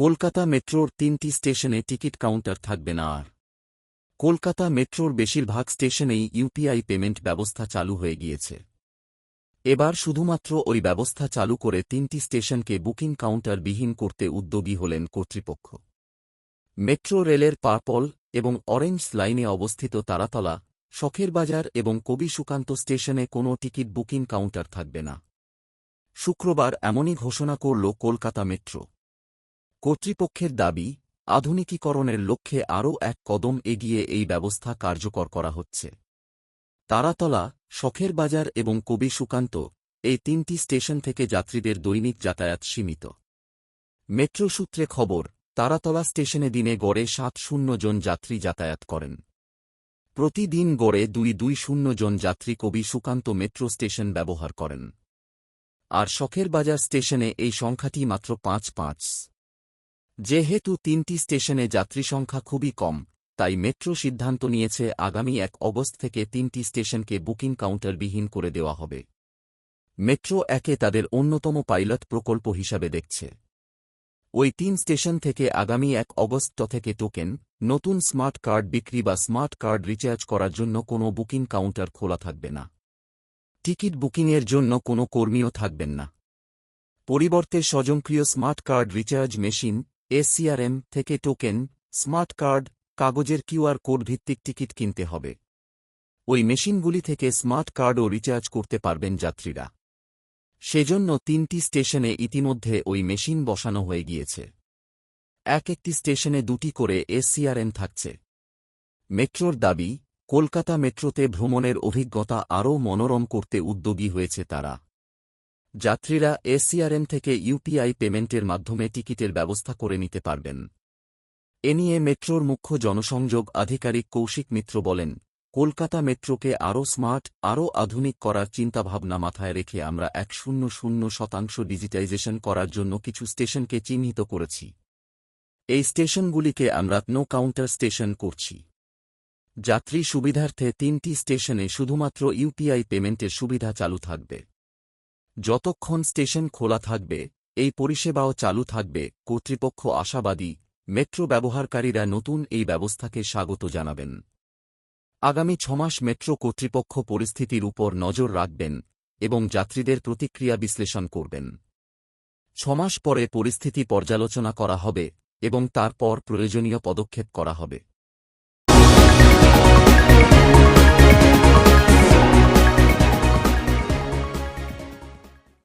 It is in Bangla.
কলকাতা মেট্রোর তিনটি স্টেশনে টিকিট কাউন্টার থাকবে না আর। কলকাতা মেট্রোর বেশিরভাগ স্টেশনেই ইউপিআই পেমেন্ট ব্যবস্থা চালু হয়ে গিয়েছে। এবার শুধুমাত্র ওই ব্যবস্থা চালু করে তিনটি স্টেশনকে বুকিং কাউন্টার বিহীন করতে উদ্যোগী হলেন কর্তৃপক্ষ। মেট্রো রেলের পার্পল এবং অরেঞ্জ লাইনে অবস্থিত তারাতলা, শখের বাজার এবং কবি সুকান্ত স্টেশনে কোনো টিকিট বুকিং কাউন্টার থাকবে না। শুক্রবার এমনই ঘোষণা করল কলকাতা মেট্রো। কর্তৃপক্ষের দাবি, আধুনিকীকরণের লক্ষ্যে আরও এক কদম এগিয়ে এই ব্যবস্থা কার্যকর করা হচ্ছে। তারাতলা, শখের বাজার এবং কবি সুকান্ত এই তিনটি স্টেশন থেকে যাত্রীদের দৈনিক যাতায়াত সীমিত। মেট্রো সূত্রে খবর, তারাতলা স্টেশনে দিনে গড়ে সাত শূন্য জন যাত্রী যাতায়াত করেন। প্রতিদিন গড়ে দুই দুই শূন্য জন যাত্রী কবি সুকান্ত মেট্রো স্টেশন ব্যবহার করেন। আর শখের বাজার স্টেশনে এই সংখ্যাটি মাত্র পাঁচ পাঁচ। যেহেতু তিনটি স্টেশনে যাত্রী সংখ্যা খুবই কম, তাই মেট্রো সিদ্ধান্ত নিয়েছে আগামী এক অগস্ট থেকে তিনটি স্টেশনকে বুকিং কাউন্টারবিহীন করে দেওয়া হবে। মেট্রো একে তাদের অন্যতম পাইলট প্রকল্প হিসাবে দেখছে। ওই তিন স্টেশন থেকে আগামী এক অগস্ট থেকে টোকেন, নতুন স্মার্ট কার্ড বিক্রি বা স্মার্ট কার্ড রিচার্জ করার জন্য কোনো বুকিং কাউন্টার খোলা থাকবে না। টিকিট বুকিংয়ের জন্য কোনো কর্মীও থাকবেন না। পরিবর্তে স্বজনক্রিয় smart card recharge machine ACRM থেকে টোকেন স্মার্ট কার্ড কাগজের কিউআর কোড ভিত্তিক টিকিট কিনতে হবে। ওই মেশিনগুলি থেকে স্মার্ট কার্ডও রিচার্জ করতে পারবেন যাত্রীরা। সেজন্য তিনটি স্টেশনে ইতিমধ্যে ওই মেশিন বসানো হয়ে গিয়েছে। এক একটি স্টেশনে দুটি করে এসিআরএম থাকছে। মেট্রোর দাবি, কলকাতা মেট্রোতে ভ্রমণের অভিজ্ঞতা আরও মনোরম করতে উদ্যোগী হয়েছে তারা। যাত্রীরা এসিআরএম থেকে ইউপিআই পেমেন্টের মাধ্যমে টিকিটের ব্যবস্থা করে নিতে পারবেন। এ নিয়ে মেট্রোর মুখ্য জনসংযোগ আধিকারিক কৌশিক মিত্র বলেন, কলকাতা মেট্রোকে আরও স্মার্ট, আরও আধুনিক করার চিন্তাভাবনা মাথায় রেখে আমরা এক শূন্য শূন্য শতাংশ ডিজিটাইজেশন করার জন্য কিছু স্টেশনকে চিহ্নিত করেছি। এই স্টেশনগুলিকে আমরা নো কাউন্টার স্টেশন করছি। যাত্রী সুবিধার্থে তিনটি স্টেশনে শুধুমাত্র ইউপিআই পেমেন্টের সুবিধা চালু থাকবে। যতক্ষণ স্টেশন খোলা থাকবে, এই পরিষেবাও চালু থাকবে, কর্তৃপক্ষ আশাবাদী, মেট্রো ব্যবহারকারীরা নতুন এই ব্যবস্থাকে স্বাগত জানাবেন। আগামী ছমাস মেট্রো কর্তৃপক্ষ পরিস্থিতির উপর নজর রাখবেন এবং যাত্রীদের প্রতিক্রিয়া বিশ্লেষণ করবেন। ছমাস পরে পরিস্থিতি পর্যালোচনা করা হবে এবং তারপর প্রয়োজনীয় পদক্ষেপ করা হবে।